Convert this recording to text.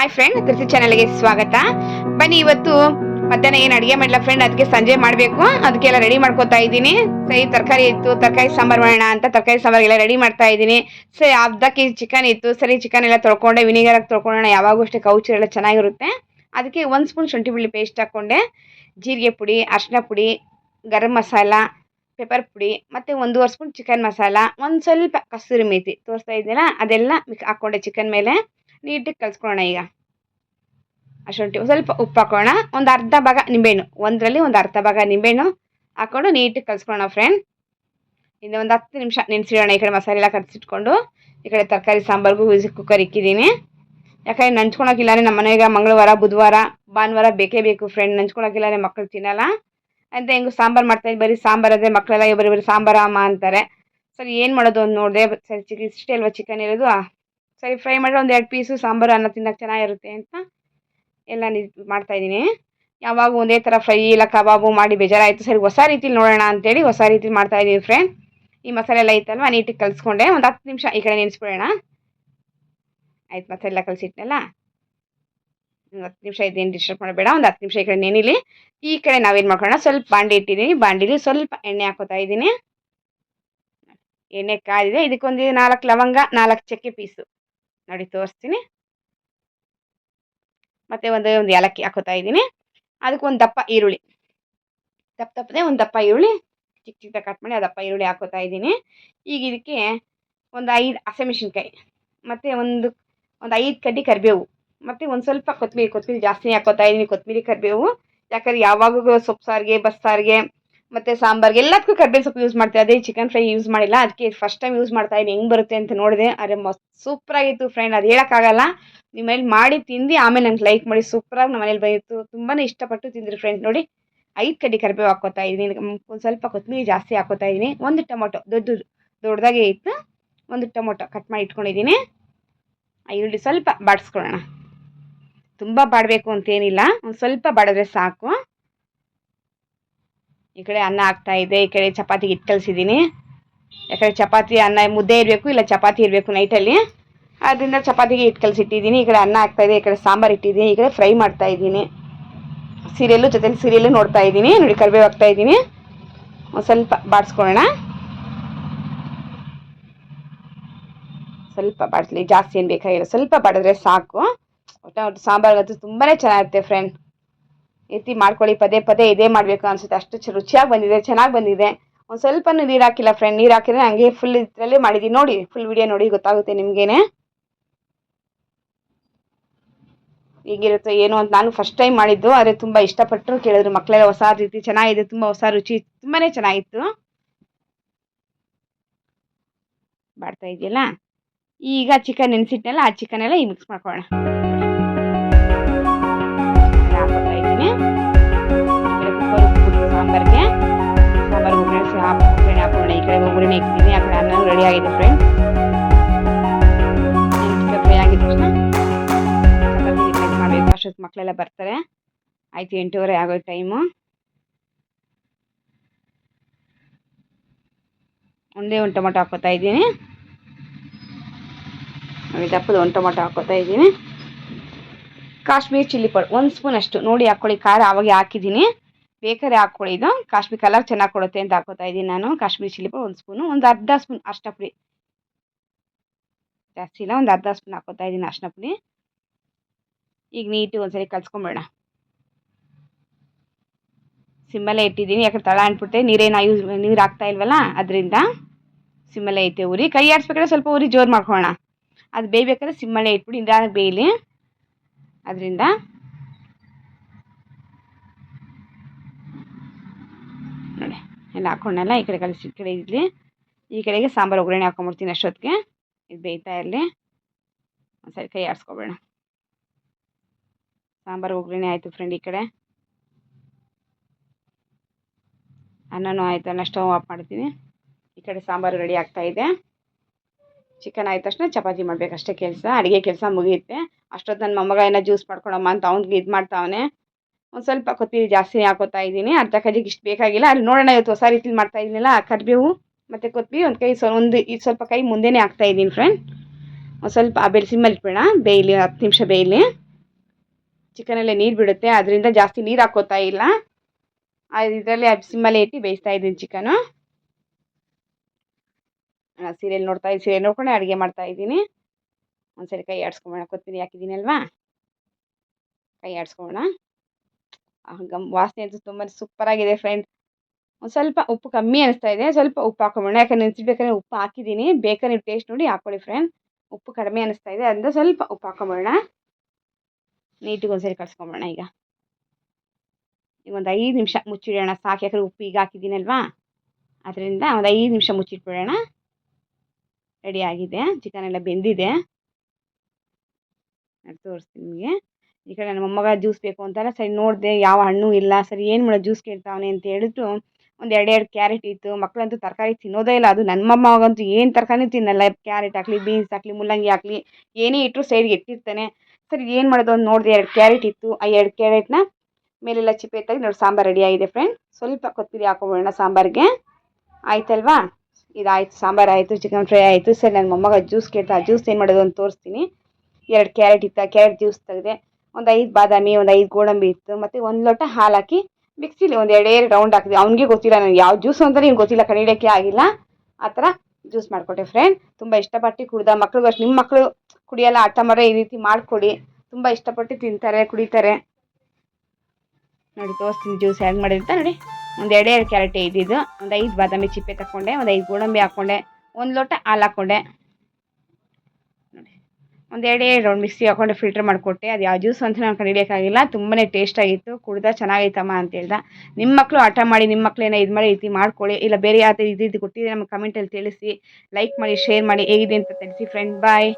Hi friend ಕೃಷಿ ಚಾನಲ್ಗೆ ಸ್ವಾಗತ. ಬನ್ನಿ ಇವತ್ತು ಮಧ್ಯಾಹ್ನ ಏನು ಅಡುಗೆ ಮಾಡಿಲ್ಲ ಫ್ರೆಂಡ್ ಅದಕ್ಕೆ ಸಂಜೆ ಮಾಡಬೇಕು. ಅದಕ್ಕೆಲ್ಲ ರೆಡಿ ಮಾಡ್ಕೊತಾ ಇದ್ದೀನಿ. ಸರಿ, ತರಕಾರಿ ಇತ್ತು, ತರಕಾರಿ ಸಾಂಬಾರು ಮಾಡೋಣ ಅಂತ ತರಕಾರಿ ಸಾಂಬಾರಿಗೆಲ್ಲ ರೆಡಿ ಮಾಡ್ತಾ ಇದ್ದೀನಿ. ಸರಿ ಅರ್ಧ ಚಿಕನ್ ಇತ್ತು. ಸರಿ ಚಿಕನ್ ಎಲ್ಲ ತೊಳ್ಕೊಂಡೆ ವಿನಿಗರ್ ಹಾಕಿ ತೊಳ್ಕೊಳ್ಳೋಣ. ಯಾವಾಗೂ ಅಷ್ಟೇ ಕೌಚು ಎಲ್ಲ ಚೆನ್ನಾಗಿರುತ್ತೆ. ಅದಕ್ಕೆ ಒಂದು ಸ್ಪೂನ್ ಶುಂಠಿ ಬೆಳ್ಳಿ ಪೇಸ್ಟ್ ಹಾಕ್ಕೊಂಡೆ ಜೀರಿಗೆ ಪುಡಿ ಅರಿಶಿನ ಪುಡಿ, ಗರಂ ಮಸಾಲ ಪೆಪ್ಪರ್ ಪುಡಿ, ಮತ್ತು ಒಂದೂವರೆ ಸ್ಪೂನ್ ಚಿಕನ್ ಮಸಾಲ, ಒಂದು ಸ್ವಲ್ಪ ಕಸೂರಿ ಮೇತಿ ತೋರಿಸ್ತಾ ಇದ್ದೀನಲ್ಲ ಅದೆಲ್ಲ ಮಿಕ್ ಹಾಕ್ಕೊಂಡೆ ಚಿಕನ್ ಮೇಲೆ. ನೀಟಾಗಿ ಕಲಿಸ್ಕೊಳ್ಳೋಣ ಈಗ. ಶುಂಠಿ ಸ್ವಲ್ಪ ಉಪ್ಪು ಹಾಕೋಣ. ಒಂದು ಅರ್ಧ ಭಾಗ ನಿಂಬೆಹಣ್ಣು. ಒಂದರಲ್ಲಿ ಒಂದು ಅರ್ಧ ಭಾಗ ನಿಂಬೆಹಣ್ಣು ಹಾಕ್ಕೊಂಡು ನೀಟಾಗಿ ಕಲಿಸ್ಕೊಳ್ಳೋಣ ಫ್ರೆಂಡ್ ಇನ್ನು ಒಂದು ಹತ್ತು ನಿಮಿಷ ನೆನೆಸಿಡೋಣ ಈ ಕಡೆ ಮಸಾಲೆ ಎಲ್ಲ ಕರೆಸಿಟ್ಕೊಂಡು. ಈ ಕಡೆ ತರಕಾರಿ ಸಾಂಬಾರ್ಗೂ ಕುಕ್ಕರ್ ಇಕ್ಕಿದ್ದೀನಿ. ಯಾಕಂದ್ರೆ ನಂಚ್ಕೊಳಕ್ಕಿಲ್ಲಾರೆ ನಮ್ಮ ಮನೆಗೆ ಮಂಗಳವಾರ, ಬುಧವಾರ, ಭಾನುವಾರ ಬೇಕೇ ಬೇಕು ಫ್ರೆಂಡ್ ನಂಚ್ಕೊಳಕ್ಕಿಲ್ಲಾರೆ ಮಕ್ಕಳು ತಿನ್ನಲ್ಲ. ಅಂತ ಹೆಂಗು ಸಾಂಬಾರು ಮಾಡ್ತಾ ಬರೀ ಸಾಂಬಾರು ಅಂದರೆ ಮಕ್ಕಳೆಲ್ಲ ಬರೀ ಬರೀ ಸಾಂಬಾರು ಅಮ್ಮ ಅಂತಾರೆ. ಸರಿ, ಏನು ಮಾಡೋದು ಅಂತ ನೋಡಿದೆ. ಸರಿ ಚಿಕ್ಕ ಇಷ್ಟೇ ಅಲ್ವಾ ಚಿಕನ್ ಇರೋದು? ಸರಿ ಫ್ರೈ ಮಾಡಿದ್ರೆ ಒಂದು ಎರಡು ಪೀಸು ಸಾಂಬಾರು, ಅನ್ನ ತಿನ್ನಕ್ಕೆ ಚೆನ್ನಾಗಿರುತ್ತೆ ಅಂತ ಎಲ್ಲ ನಿ ಮಾಡ್ತಾ ಇದ್ದೀನಿ. ಯಾವಾಗ ಒಂದೇ ಥರ ಫ್ರೈ ಇಲ್ಲ, ಕಬಾಬು ಮಾಡಿ ಬೇಜಾರಾಯಿತು. ಸರಿ, ಹೊಸ ರೀತಿಲಿ ನೋಡೋಣ ಅಂತೇಳಿ ಹೊಸ ರೀತಿಲಿ ಮಾಡ್ತಾಯಿದ್ದೀನಿ ಫ್ರೆಂಡ್ ಈ ಮಸಾಲೆ ಎಲ್ಲ ಐತಲ್ವ? ನೀಟಾಗಿ ಕಲಿಸ್ಕೊಂಡೆ. ಒಂದು ಹತ್ತು ನಿಮಿಷ ಈ ಕಡೆ ನೆನೆಸ್ಬಿಡೋಣ ಆಯ್ತು, ಮಸಾಲೆ ಎಲ್ಲ ಕಲಿಸಿಟ್ನಲ್ಲ? ಒಂದು ಹತ್ತು ನಿಮಿಷ ಇದೇನು ಡಿಸ್ಟರ್ಬ್ ಮಾಡಬೇಡ. ಒಂದು ಹತ್ತು ನಿಮಿಷ ಈ ಕಡೆ ನೆನಿಲಿ. ಈ ಕಡೆ ನಾವೇನು ಮಾಡ್ಕೊಳ್ಳೋಣ? ಸ್ವಲ್ಪ ಬಾಂಡಿ ಇಟ್ಟಿದ್ದೀನಿ. ಬಾಂಡಿಲಿ ಸ್ವಲ್ಪ ಎಣ್ಣೆ ಹಾಕೋತಾ ಇದ್ದೀನಿ. ಎಣ್ಣೆ ಕಾದಿದೆ ಇದಕ್ಕೊಂದು ನಾಲ್ಕು ಲವಂಗ, ನಾಲ್ಕು ಚಕ್ಕೆ ಪೀಸು ನೋಡಿ ತೋರಿಸ್ತೀನಿ. ಮತ್ತು ಒಂದು ಒಂದು ಏಲಕ್ಕಿ ಹಾಕೋತಾ ಇದ್ದೀನಿ. ಅದಕ್ಕೆ ಒಂದು ದಪ್ಪ ಈರುಳ್ಳಿ. ದಪ್ಪ ದಪ್ಪದೆ ಒಂದು ದಪ್ಪ ಈರುಳ್ಳಿ. ಚಿಕ್ಕ ಚಿಕ್ಕ ಕಟ್ ಮಾಡಿ ಆ ದಪ್ಪ ಈರುಳ್ಳಿ ಹಾಕೋತಾ ಇದ್ದೀನಿ. ಈಗ ಇದಕ್ಕೆ ಒಂದು ಐದು ಹಸಿಮೆಣ್ಸಿನ್ಕಾಯಿ, ಮತ್ತು ಒಂದು ಒಂದು ಐದು ಕಡ್ಡಿ ಕರಿಬೇವು, ಮತ್ತು ಒಂದು ಸ್ವಲ್ಪ ಕೊತ್ತಂಬರಿ ಕೊತ್ತಂಬರಿ ಜಾಸ್ತಿ ಹಾಕೋತಾ ಇದ್ದೀನಿ, ಕೊತ್ತಂಬರಿ ಕರಿಬೇವು. ಯಾಕಂದ್ರೆ ಯಾವಾಗೂ ಸೊಪ್ಪು ಸಾರಿಗೆ, ಬಸ್ಸಾರಿಗೆ ಮತ್ತು ಸಾಂಬಾರ್ಗೆ ಎಲ್ಲದಕ್ಕೂ ಕರ್ಬೇವಿನ ಸೊಪ್ಪು ಯೂಸ್ ಮಾಡ್ತೀವಿ. ಅದೇ ಚಿಕನ್ ಫ್ರೈ ಯೂಸ್ ಮಾಡಿಲ್ಲ. ಅದಕ್ಕೆ ಫಸ್ಟ್ ಟೈಮ್ ಯೂಸ್ ಮಾಡ್ತಾ ಇದ್ದೀನಿ ಹೆಂಗೆ ಬರುತ್ತೆ ಅಂತ ನೋಡಿದೆ. ಅರೆ ಮಸ್ತ್ ಸೂಪರಾಗಿತ್ತು ಫ್ರೆಂಡ್ ಅದು ಹೇಳೋಕ್ಕಾಗಲ್ಲ ನಿಮ್ಮ ಮನೇಲಿ ಮಾಡಿ ತಿಂದು, ಆಮೇಲೆ ನಂಗೆ ಲೈಕ್ ಮಾಡಿ. ಸೂಪರಾಗಿ ನಮ್ಮ ಮನೇಲಿ ಬಂದಿತ್ತು. ತುಂಬಾ ಇಷ್ಟಪಟ್ಟು ತಿಂದ್ರಿ ಫ್ರೆಂಡ್ ನೋಡಿ, ಐದು ಕಡ್ಡಿ ಕರಿಬೇವು ಹಾಕೋತಾ ಇದ್ದೀನಿ ಒಂದು ಸ್ವಲ್ಪ ಕೊತ್ತಂಬರಿ ಜಾಸ್ತಿ ಹಾಕೋತಾ ಇದ್ದೀನಿ ಒಂದು ಟೊಮೊಟೊ ದೊಡ್ಡ ದೊಡ್ಡದಾಗೆ ಇತ್ತು. ಒಂದು ಟೊಮೊಟೊ ಕಟ್ ಮಾಡಿ ಇಟ್ಕೊಂಡಿದ್ದೀನಿ ಈರುಳ್ಳಿ ಸ್ವಲ್ಪ ಬಾಡಿಸ್ಕೊಳ್ಳೋಣ. ತುಂಬ ಬಾಡಬೇಕು ಅಂತೇನಿಲ್ಲ ಒಂದು ಸ್ವಲ್ಪ ಬಾಡಿದ್ರೆ ಸಾಕು. ಈ ಕಡೆ ಅನ್ನ ಆಗ್ತಾ ಇದೆ, ಈ ಕಡೆ ಚಪಾತಿಗೆ ಇಟ್ಟು ಕಲಿಸಿದ್ದೀನಿ. ಯಾಕಂದರೆ ಚಪಾತಿ ಅನ್ನ ಮುದ್ದೆ ಇರಬೇಕು, ಇಲ್ಲ ಚಪಾತಿ ಇರಬೇಕು ನೈಟಲ್ಲಿ ಅದರಿಂದ ಚಪಾತಿಗೆ ಇಟ್ಟು ಕಲಿಸಿಟ್ಟಿದ್ದೀನಿ. ಈ ಕಡೆ ಅನ್ನ ಆಗ್ತಾ ಇದೆ, ಈ ಕಡೆ ಸಾಂಬಾರು ಇಟ್ಟಿದ್ದೀನಿ, ಈ ಕಡೆ ಫ್ರೈ ಮಾಡ್ತಾ ಇದ್ದೀನಿ. ಸೀರಿಯಲ್ಲು ಜೊತೆಲಿ ಸೀರಿಯಲ್ಲು ನೋಡ್ತಾ ಇದ್ದೀನಿ, ನೋಡಿ ಕರಿಬೇವು ಹಾಕ್ತಾ ಇದ್ದೀನಿ. ಒಂದು ಸ್ವಲ್ಪ ಬಾಡಿಸ್ಕೊಳ್ಳೋಣ. ಸ್ವಲ್ಪ ಬಾಡಿಸ್ಲಿ, ಜಾಸ್ತಿ ಏನು ಬೇಕಾಗಿಲ್ಲ, ಸ್ವಲ್ಪ ಬಾಡಿದ್ರೆ ಸಾಕು. ಒಟ್ಟು ಒಟ್ಟು ಅದು ತುಂಬಾ ಚೆನ್ನಾಗಿರುತ್ತೆ ಫ್ರೆಂಡ್ ರೀತಿ ಮಾಡ್ಕೊಳ್ಳಿ, ಪದೇ ಪದೇ ಇದೇ ಮಾಡಬೇಕು ಅನ್ಸುತ್ತೆ. ಅಷ್ಟು ರುಚಿಯಾಗಿ ಬಂದಿದೆ, ಚೆನ್ನಾಗಿ ಬಂದಿದೆ. ಒಂದು ಸ್ವಲ್ಪ ನೀರು ಹಾಕಿಲ್ಲ ಫ್ರೆಂಡ್ ನೀರು ಹಾಕಿದ್ರೆ ಹಂಗೆ ಫುಲ್ ಇದರಲ್ಲೇ ಮಾಡಿದ್ದೀನಿ ನೋಡಿ ಫುಲ್ ವಿಡಿಯೋ ನೋಡಿ, ಗೊತ್ತಾಗುತ್ತೆ ನಿಮಗೇನೆ. ಹೇಗಿರುತ್ತೆ, ಏನು ಅಂತ ನಾನು ಫಸ್ಟ್ ಟೈಮ್ ಮಾಡಿದ್ದು, ಆದರೆ ತುಂಬ ಇಷ್ಟಪಟ್ಟರು ಕೇಳಿದ್ರು. ಮಕ್ಕಳೆಲ್ಲ ಹೊಸ ರೀತಿ ಚೆನ್ನಾಗಿದೆ, ತುಂಬ ಹೊಸ ರುಚಿ ತುಂಬಾ ಚೆನ್ನಾಗಿತ್ತು. ಮಾಡ್ತಾ ಇದೆಯಲ್ಲ? ಈಗ ಚಿಕನ್ ನೆನೆಸಿಟ್ನಲ್ಲ ಆ ಚಿಕನ್ ಎಲ್ಲ ಈ ಮಿಕ್ಸ್ ಮಾಡ್ಕೊಳ್ಳೋಣ. ಈ ಇಕ್ತೀನಿ ಒಗ್ಗರಣೆ ಇಕ್ಕಿದ್ದೀನಿ ಆ ಕಡೆ ಅನ್ನ ರೆಡಿ ಆಗಿದೆ ಫ್ರೆಂಡ್ ಫ್ರೈ ಆಗಿದ ತಕ್ಷಣ ಚಪಾತಿ ರೆಡಿ ಮಾಡಬೇಕು. ಅಷ್ಟೊತ್ತು ಮಕ್ಕಳೆಲ್ಲ ಬರ್ತಾರೆ. ಆಯ್ತು, ಎಂಟೂವರೆ ಆಗೋ ಟೈಮು ಒಂದೇ ಒಂದು ಟೊಮೊಟೊ ಹಾಕೋತಾ ಇದ್ದೀನಿ. ದಪ್ಪದ ಒಂದು ಟೊಮೊಟೊ ಹಾಕೋತಾ ಇದ್ದೀನಿ. ಕಾಶ್ಮೀರ್ ಚಿಲ್ಲಿ ಪೌಡರ್, ಒಂದು ಸ್ಪೂನ್ ಅಷ್ಟು. ನೋಡಿ ಹಾಕ್ಕೊಳ್ಳಿ ಖಾರ ಅವಾಗೆ ಹಾಕಿದ್ದೀನಿ. ಬೇಕಾದ್ರೆ ಹಾಕ್ಕೊಳ್ಳಿ. ಇದು ಕಾಶ್ಮೀರ್ ಕಲರ್ ಚೆನ್ನಾಗಿ ಕೊಡುತ್ತೆ ಅಂತ ಹಾಕೋತಾ ಇದ್ದೀನಿ ನಾನು. ಕಾಶ್ಮೀರಿ ಚಿಲ್ಲಿ ಪೌಡರ್ ಒಂದು ಸ್ಪೂನು, ಒಂದು ಅರ್ಧ ಸ್ಪೂನ್ ಅರ್ಶಿನ ಪುಡಿ. ಜಾಸ್ತಿ ಇಲ್ಲ, ಒಂದು ಅರ್ಧ ಸ್ಪೂನ್ ಹಾಕೋತಾ ಇದ್ದೀನಿ ಅರ್ಶಿನ ಪುಡಿ. ಈಗ ನೀಟಾಗಿ ಒಂದ್ಸರಿ ಕಲ್ಸ್ಕೊಂಬೇಡ ಸಿಮ್ಮಲ್ಲೇ ಇಟ್ಟಿದ್ದೀನಿ, ಯಾಕಂದ್ರೆ ತಳ ಅಂಟ್ಬಿಟ್ಟೆ ನೀರೇನು ಯೂಸ್ ನೀರು ಹಾಕ್ತಾ ಇಲ್ವಲ್ಲ, ಅದರಿಂದ ಸಿಮ್ಮಲ್ಲೇ ಐತೆ ಉರಿ. ಕೈ ಆಡಿಸ್ಬೇಕಾದ್ರೆ ಸ್ವಲ್ಪ ಉರಿ ಜೋರು ಮಾಡ್ಕೊಳ್ಳೋಣ. ಅದು ಬೇಯ್ಬೇಕಾದ್ರೆ ಸಿಮ್ಮಲ್ಲೇ ಇಟ್ಬಿಡಿ ನಿಧಾನಕ್ಕೆ ಬೇಯಲಿ. ಅದರಿಂದ ನೋಡಿ. ಎಲ್ಲ ಹಾಕೊಂಡೆಲ್ಲ ಈ ಕಡೆ ಕಲಿಸಿ, ಈ ಕಡೆ ಇರಲಿ ಈ ಕಡೆಗೆ ಸಾಂಬಾರು, ಒಗ್ಗರಣೆ ಹಾಕೊಂಡ್ಬಿಡ್ತೀನಿ ಅಷ್ಟೊತ್ತಿಗೆ. ಇದು ಬೇಯ್ತಾ ಇರಲಿ. ಒಂದ್ಸರಿ ಕೈ ಆಡಿಸ್ಕೊಬೇಡ. ಸಾಂಬಾರು, ಒಗ್ಗರಣೆ ಆಯಿತು ಫ್ರೆಂಡ್ ಈ ಕಡೆ. ಅನ್ನನೂ ಆಯಿತು, ಅನ್ನ ಸ್ಟವ್ ಆಫ್ ಮಾಡ್ತೀನಿ. ಈ ಕಡೆ ಸಾಂಬಾರು ರೆಡಿ ಆಗ್ತಾ ಇದೆ. ಚಿಕನ್ ಆದ ತಕ್ಷಣ ಚಪಾತಿ ಮಾಡಬೇಕಷ್ಟೇ ಕೆಲಸ. ಅಡುಗೆ ಕೆಲಸ ಮುಗಿಯುತ್ತೆ. ಅಷ್ಟೊತ್ತು ನನ್ನ ಮೊಮ್ಮಗ ಏನೋ ಜ್ಯೂಸ್ ಮಾಡ್ಕೊಳಮ್ಮ ಅಂತ ಅವ್ನಿಗೆ ಇದು ಮಾಡ್ತಾವನೆ. ಒಂದು ಸ್ವಲ್ಪ ಕೊತ್ತಂಬರಿ ಜಾಸ್ತಿ ಹಾಕೋತಾ ಇದ್ದೀನಿ. ಅರ್ಧ ಕೆಜಿಗೆ ಇಷ್ಟು ಬೇಕಾಗಿಲ್ಲ. ಅಲ್ಲಿ ನೋಡೋಣ ಇವತ್ತು ಹೊಸ ರೀತಿಲಿ ಮಾಡ್ತಾ ಇದ್ದೀನಲ್ಲ ಕರಿಬೇವು ಮತ್ತು ಕೊತ್ತಂಬರಿ ಒಂದು ಕೈ ಒಂದು ಇದು ಸ್ವಲ್ಪ ಕೈ ಮುಂದೆನೇ ಹಾಕ್ತಾ ಇದ್ದೀನಿ ಫ್ರೆಂಡ್ ಒಂದು ಸ್ವಲ್ಪ ಬೆಳೆ ಸಿಮ್ಮಲ್ಲಿ ಇಟ್ಬೇಡ ಬೇಯಲಿ, ಹತ್ತು ನಿಮಿಷ ಬೇಯಲಿ. ಚಿಕನಲ್ಲೇ ನೀರು ಬಿಡುತ್ತೆ. ಅದರಿಂದ ಜಾಸ್ತಿ ನೀರು ಹಾಕೋತಾ ಇಲ್ಲ. ಇದರಲ್ಲಿ ಸಿಮ್ಮಲ್ಲೇ ಇಟ್ಟು ಬೇಯಿಸ್ತಾ ಇದ್ದೀನಿ ಚಿಕನು. ಸೀರಿಯಲ್ ನೋಡ್ತಾ ಇದ್ದೀನಿ ಸೀರಿಯಲ್ ನೋಡ್ಕೊಂಡೆ ಅಡುಗೆ ಮಾಡ್ತಾ ಇದ್ದೀನಿ. ಒಂದ್ಸರಿ ಕೈ ಆಡಿಸ್ಕೊಬೋಣ ಕೊತ್ತಂಬರಿ ಹಾಕಿದ್ದೀನಿ ಅಲ್ವಾ ಕೈ ಆಡಿಸ್ಕೊಳ್ಳೋಣ ಗಮ್ ವಾಸನೆ ಅಂತೂ ತುಂಬ ಸೂಪರಾಗಿದೆ ಫ್ರೆಂಡ್ ಒಂದು ಸ್ವಲ್ಪ ಉಪ್ಪು ಕಮ್ಮಿ ಅನಿಸ್ತಾ ಇದೆ, ಸ್ವಲ್ಪ ಉಪ್ಪು ಹಾಕೊಂಬೋಣ ಯಾಕಂದ್ರೆ ನೆನೆಸಿಡ್ಬೇಕಾದ್ರೆ ಉಪ್ಪು ಹಾಕಿದ್ದೀನಿ. ಬೇಕಾದ್ರೆ ನೀವು ಟೇಸ್ಟ್ ನೋಡಿ ಹಾಕೊಳ್ಳಿ ಫ್ರೆಂಡ್ ಉಪ್ಪು ಕಡಿಮೆ ಅನಿಸ್ತಾ ಇದೆ, ಅದರಿಂದ ಸ್ವಲ್ಪ ಉಪ್ಪು ಹಾಕೊಂಬೋಣ ನೀಟಿಗೆ ಒಂದ್ಸರಿ ಕಳ್ಸ್ಕೊಂಬೋಣ ಈಗ. ಈಗ ಒಂದು ಐದು ನಿಮಿಷ ಮುಚ್ಚಿಡೋಣ. ಸಾಕು, ಯಾಕಂದ್ರೆ ಉಪ್ಪು ಈಗ ಹಾಕಿದ್ದೀನಲ್ವಾ? ಅದರಿಂದ ಒಂದು ಐದು ನಿಮಿಷ ಮುಚ್ಚಿಟ್ಬಿಡೋಣ. ರೆಡಿ ಆಗಿದೆ. ಚಿಕನ್ ಎಲ್ಲ ಬೆಂದಿದೆ. ತೋರಿಸ್ತೀನಿ ನಿಮಗೆ. ಈ ಕಡೆ ನನ್ನ ಮೊಮ್ಮಗ ಜ್ಯೂಸ್ ಬೇಕು ಅಂತಾರೆ ಸರಿ ನೋಡಿದೆ ಯಾವ ಹಣ್ಣು ಇಲ್ಲ, ಸರಿ ಏನು ಮಾಡೋದು ಜ್ಯೂಸ್ ಕೇಳ್ತಾವನೆ ಅಂತ ಹೇಳಿಬಿಟ್ಟು ಒಂದು ಎರಡು ಕ್ಯಾರೆಟ್ ಇತ್ತು. ಮಕ್ಕಳಂತೂ ತರಕಾರಿ ತಿನ್ನೋದೇ ಇಲ್ಲ. ಅದು ನನ್ನ ಮೊಮ್ಮಗಂತೂ ಏನು ತರಕಾರಿ ತಿನ್ನಲ್ಲ. ಕ್ಯಾರೆಟ್ ಹಾಕ್ಲಿ ಬೀನ್ಸ್ ಹಾಕ್ಲಿ, ಮುಲ್ಲಂಗಿ ಹಾಕ್ಲಿ, ಏನೇ ಇಟ್ಟರು ಸೈಡ್ಗೆ ಇಟ್ಟಿರ್ತಾನೆ. ಸರಿ ಏನು ಮಾಡೋದು ಅಂತ ನೋಡಿದೆ ಎರಡು ಕ್ಯಾರೆಟ್ ಇತ್ತು. ಆ ಎರಡು ಕ್ಯಾರೆಟ್ನ ಮೇಲೆಲ್ಲ ಚಿಪ್ಪೆ ತೆಗೆದು ನೋಡಿ ಸಾಂಬಾರು ರೆಡಿ ಆಗಿದೆ ಫ್ರೆಂಡ್ ಸ್ವಲ್ಪ ಕೊತ್ತಿರಿ ಹಾಕೊಂಬಿಡೋಣ ಸಾಂಬಾರಿಗೆ. ಆಯ್ತಲ್ವಾ? ಇದಾಯ್ತು, ಸಾಂಬಾರು ಆಯಿತು ಚಿಕನ್ ಫ್ರೈ ಆಯಿತು. ಸರಿ ನನ್ನ ಮೊಮ್ಮಗ ಜ್ಯೂಸ್ ಕೇಳ್ತಾ ಜ್ಯೂಸ್ ಏನು ಮಾಡೋದು ಅಂತ ತೋರಿಸ್ತೀನಿ. ಎರಡು ಕ್ಯಾರೆಟ್ ಇತ್ತು. ಕ್ಯಾರೆಟ್ ಜ್ಯೂಸ್ ತೆಗೆದೆ. ಒಂದು ಐದು ಬಾದಾಮಿ, ಒಂದು ಐದು ಗೋಡಂಬಿ ಇತ್ತು. ಮತ್ತು ಒಂದು ಲೋಟ ಹಾಲು ಹಾಕಿ ಮಿಕ್ಸಿಲಿ ಒಂದು ಎರಡೇ ರೌಂಡ್ ಹಾಕಿದೆ ಅವ್ನಿಗೆ ಗೊತ್ತಿಲ್ಲ ನನಗೆ ಯಾವ ಜ್ಯೂಸ್ ಅಂದರೆ ಏನು ಗೊತ್ತಿಲ್ಲ. ಕಡಿಯೋಕ್ಕೆ ಆಗಿಲ್ಲ. ಆ ಥರ ಜ್ಯೂಸ್ ಮಾಡಿಕೊಟ್ಟೆ ಫ್ರೆಂಡ್ ತುಂಬ ಇಷ್ಟಪಟ್ಟು ಕುಡ್ದ. ಮಕ್ಳಿಗೂ ಅಷ್ಟು ನಿಮ್ಮ ಮಕ್ಕಳು ಕುಡಿಯಲ್ಲ ಆಟ ಮಾಡೋ ಈ ರೀತಿ ಮಾಡಿಕೊಡಿ. ತುಂಬ ಇಷ್ಟಪಟ್ಟು ತಿಂತಾರೆ, ಕುಡಿತಾರೆ. ನೋಡಿ ತೋರಿಸ್ತೀನಿ ಜ್ಯೂಸ್ ಹೆಂಗೆ ಮಾಡಿರ್ತಾ ನೋಡಿ. ಒಂದು ಎರಡೇ ಎರಡು ಕ್ಯಾರೆಟ್ ಇದ್ದಿದ್ದು. ಒಂದು ಐದು ಬಾದಾಮಿ ಚಿಪ್ಪೆ ತಗೊಂಡೆ ಒಂದು ಐದು ಗೋಡಂಬಿ ಹಾಕ್ಕೊಂಡೆ ಒಂದು ಲೋಟ ಹಾಲು ಹಾಕ್ಕೊಂಡೆ ಒಂದು ಎರಡೇ ರೌಂಡ್ ಮಿಕ್ಸಿ ಹಾಕೊಂಡು ಫಿಲ್ಟರ್ ಮಾಡಿಕೊಟ್ಟೆ. ಅದು ಯಾವ ಜ್ಯೂಸ್ ಅಂತ ನಾನು ಕಂಡಿಡಿಯೋಕ್ಕಾಗಿಲ್ಲ ತುಂಬಾ ಟೇಸ್ಟಾಗಿತ್ತು ಕುಡ್ದ ಚೆನ್ನಾಗೈತಮ್ಮ ಅಂತ ಹೇಳ್ದೆ. ನಿಮ್ಮ ಮಕ್ಕಳು ಆಟ ಮಾಡಿ ನಿಮ್ಮ ಮಕ್ಕಳೇನ ಇದು ಮಾಡಿ ರೀತಿ ಮಾಡ್ಕೊಳ್ಳಿ. ಇಲ್ಲ ಬೇರೆ ಯಾವ ಇದು ಇದು ಕೊಟ್ಟಿದ್ರೆ ನಮಗೆ ಕಮೆಂಟಲ್ಲಿ ತಿಳಿಸಿ. ಲೈಕ್ ಮಾಡಿ ಶೇರ್ ಮಾಡಿ, ಹೇಗಿದೆ ಅಂತ ತಿಳಿಸಿ ಫ್ರೆಂಡ್ ಬಾಯ್